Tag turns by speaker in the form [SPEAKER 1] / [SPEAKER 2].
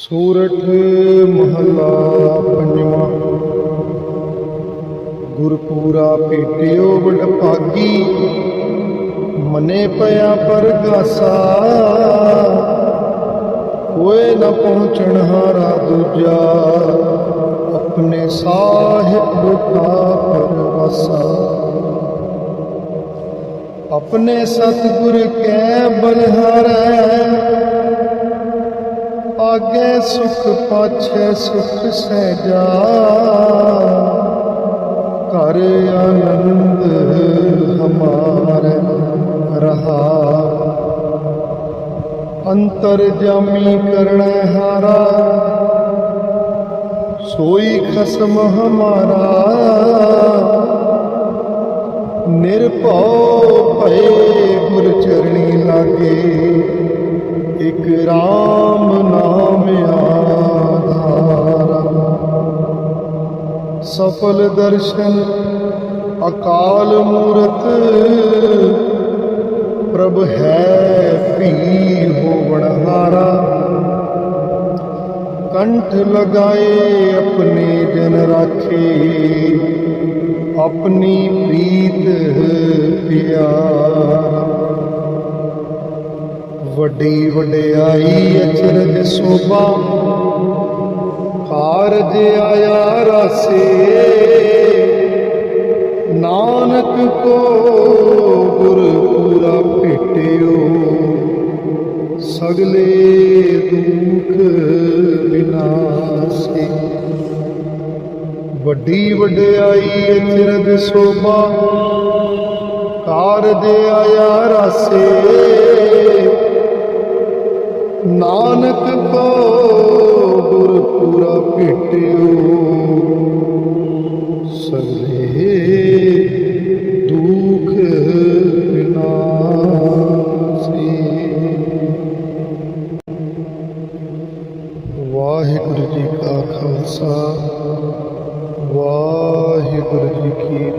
[SPEAKER 1] ਸੂਰਠ ਮਹਲਾ ਪੰਜਵਾਂ। ਗੁਰਪੂਰਾ ਭੇਟਿਓ ਵਡਭਾਗੀ, ਮਨੇ ਪਿਆ ਪਰਗਾਸਾ। ਕੋਏ ਨ ਪਹੁੰਚਣ ਹਾਰਾ ਦੂਜਾ, ਆਪਣੇ ਸਾਹਿਬ ਬੁਠਾ ਪਰਵਾਸਾ। ਆਪਣੇ ਸਤਿਗੁਰ ਕੈ ਬਲਿਹਾਰੈ ਆਗੇ ਸੁਖ ਪਾਛੇ ਸੁਖ ਸਹਿਜਾ। ਘਰ ਆਨੰਦ ਹਮਾਰ ਰਹਾ। ਅੰਤਰ ਜਾਮੀ ਕਰਣਾ ਹਾਰਾ। ਸੋਈ ਖਸਮ ਹਮਾਰਾ। ਨਿਰਭਉ ਭਏ ਗੁਰ ਚਰਣੀ ਲਾਗੇ। ਇਕ ਰਾਮ ਸਫਲ ਦਰਸ਼ਨ, ਅਕਾਲ ਮੂਰਤ। ਪ੍ਰਭ ਹੈ ਭੀ ਹੋਵਣ ਹਾਰਾ ਕੰਠ ਲਗਾਏ ਆਪਣੇ ਜਨ ਰਾਖੇ। ਆਪਣੀ ਪ੍ਰੀਤ ਪਿਆਰਾ। ਵੱਡੀ ਵਡਿਆਈ ਅਚਰਜ ਸੋਭਾ। ਕਾਰਜ ਆਇਆ ਰਾਸੇ। ਨਾਨਕ ਕੋ ਗੁਰ ਪੂਰਾ ਭੇਟਿਓ, ਸਗਲੇ ਦੁਖ ਵਿਨਾਸ਼ੇ। ਵੱਡੀ ਵਡਿਆਈ ਅਚਰਜ ਸੋਭਾ, ਕਾਰਜ ਆਇਆ ਰਸੇ। ਨਾਨਕ ਕੋ ਗੁਰਪੁਰਾ ਭੇਟਿਓ। ਸਗਲੇ ਦੁਖ ਵਿਨਾਸ਼ੇ ਵਾਹਿਗੁਰੂ ਜੀ ਕਾ ਖਾਲਸਾ ਵਾਹਿਗੁਰੂ ਜੀ ਕੀ